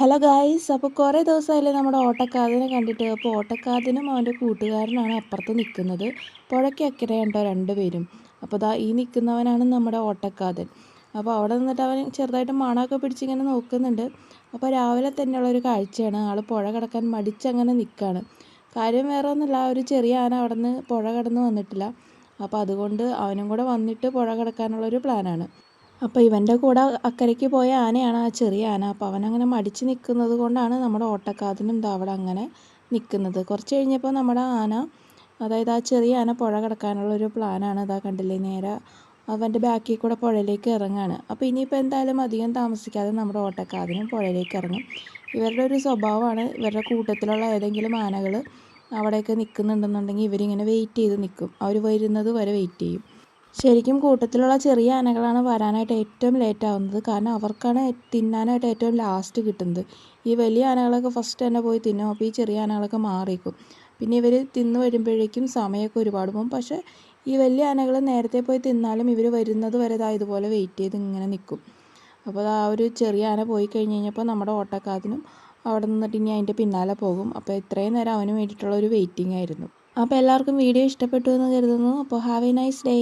Hello guys അപ്പോൾ കുറേ ദിവസമായില്ലേ നമ്മുടെ ഓട്ടക്കാതിനെ കണ്ടിട്ട്. അപ്പോൾ ഓട്ടക്കാതിനും അവന്റെ കൂട്ടുകാരനാണ് അപ്പുറത്ത് നിൽക്കുന്നത്. പുഴയ്ക്ക് അക്കരെ ഉണ്ടോ രണ്ടുപേരും. അപ്പോൾ ദാ ഈ നിൽക്കുന്നവനാണ് നമ്മുടെ ഓട്ടക്കാതൻ അപ്പോൾ അവിടെ നിന്നിട്ട് അവൻ ചെറുതായിട്ട് മണമൊക്കെ പിടിച്ചിങ്ങനെ നോക്കുന്നുണ്ട്. അപ്പോൾ രാവിലെ തന്നെയുള്ള ഒരു കാഴ്ചയാണ്. ആൾ പുഴ കിടക്കാൻ മടിച്ചങ്ങനെ നിൽക്കുകയാണ് കാര്യം വേറെ ഒന്നുമില്ല ഒരു ചെറിയ ആന അവിടെ നിന്ന് പുഴ കടന്ന് വന്നിട്ടില്ല. അപ്പോൾ അതുകൊണ്ട് അവനും കൂടെ വന്നിട്ട് പുഴ കിടക്കാനുള്ളൊരു പ്ലാനാണ് അപ്പോൾ ഇവന്റെ കൂടെ അക്കരയ്ക്ക് പോയ ആനയാണ് ആ ചെറിയ ആന. അപ്പോൾ അവനങ്ങനെ മടിച്ച് നിൽക്കുന്നത് കൊണ്ടാണ് നമ്മുടെ ഓട്ടക്കാതിനും അവിടെ അങ്ങനെ നിൽക്കുന്നത് കുറച്ച് കഴിഞ്ഞപ്പോൾ നമ്മുടെ ആന അതായത് ആ ചെറിയ ആന പുഴ കിടക്കാനുള്ള ഒരു പ്ലാനാണ് ഇതാ കണ്ടില്ലേ നേരെ അവന്റെ ബാക്കിൽ കൂടെ പുഴയിലേക്ക് ഇറങ്ങാണ്. അപ്പോൾ ഇനിയിപ്പോൾ എന്തായാലും അധികം താമസിക്കാതെ നമ്മുടെ ഓട്ടക്കാതിനും പുഴയിലേക്ക് ഇറങ്ങും. ഇവരുടെ ഒരു സ്വഭാവമാണ് ഇവരുടെ കൂട്ടത്തിലുള്ള ഏതെങ്കിലും ആനകൾ അവിടെയൊക്കെ നിൽക്കുന്നുണ്ടെന്നുണ്ടെങ്കിൽ ഇവരിങ്ങനെ വെയിറ്റ് ചെയ്ത് നിൽക്കും അവർ വരുന്നത് വരെ വെയിറ്റ് ചെയ്യും. ശരിക്കും കൂട്ടത്തിലുള്ള ചെറിയ ആനകളാണ് വരാനായിട്ട് ഏറ്റവും ലേറ്റ് ആവുന്നത്. കാരണം അവർക്കാണ് തിന്നാനായിട്ട് ഏറ്റവും ലാസ്റ്റ് കിട്ടുന്നത്. ഈ വലിയ ആനകളൊക്കെ ഫസ്റ്റ് തന്നെ പോയി തിന്നും. അപ്പോൾ ഈ ചെറിയ ആനകളൊക്കെ മാറിക്കും പിന്നെ ഇവർ തിന്നു വരുമ്പോഴേക്കും സമയമൊക്കെ ഒരുപാട് പോകും. പക്ഷേ ഈ വലിയ ആനകൾ നേരത്തെ പോയി തിന്നാലും ഇവർ വരുന്നത് വരെ ഇതാ ഇതുപോലെ വെയിറ്റ് ചെയ്ത് ഇങ്ങനെ നിൽക്കും അപ്പോൾ ആ ഒരു ചെറിയ ആന പോയി കഴിഞ്ഞ് കഴിഞ്ഞപ്പോൾ നമ്മുടെ ഓട്ടക്കാതിനും അവിടെ നിന്നിട്ട് ഇനി അതിന്റെ പിന്നാലെ പോകും. അപ്പോൾ ഇത്രയും നേരം അവന് വേണ്ടിയിട്ടുള്ള ഒരു വെയിറ്റിംഗ് ആയിരുന്നു. അപ്പോൾ എല്ലാവർക്കും വീഡിയോ ഇഷ്ടപ്പെട്ടു എന്ന് കരുതുന്നു. അപ്പോൾ ഹാവ് എ നൈസ് ഡേ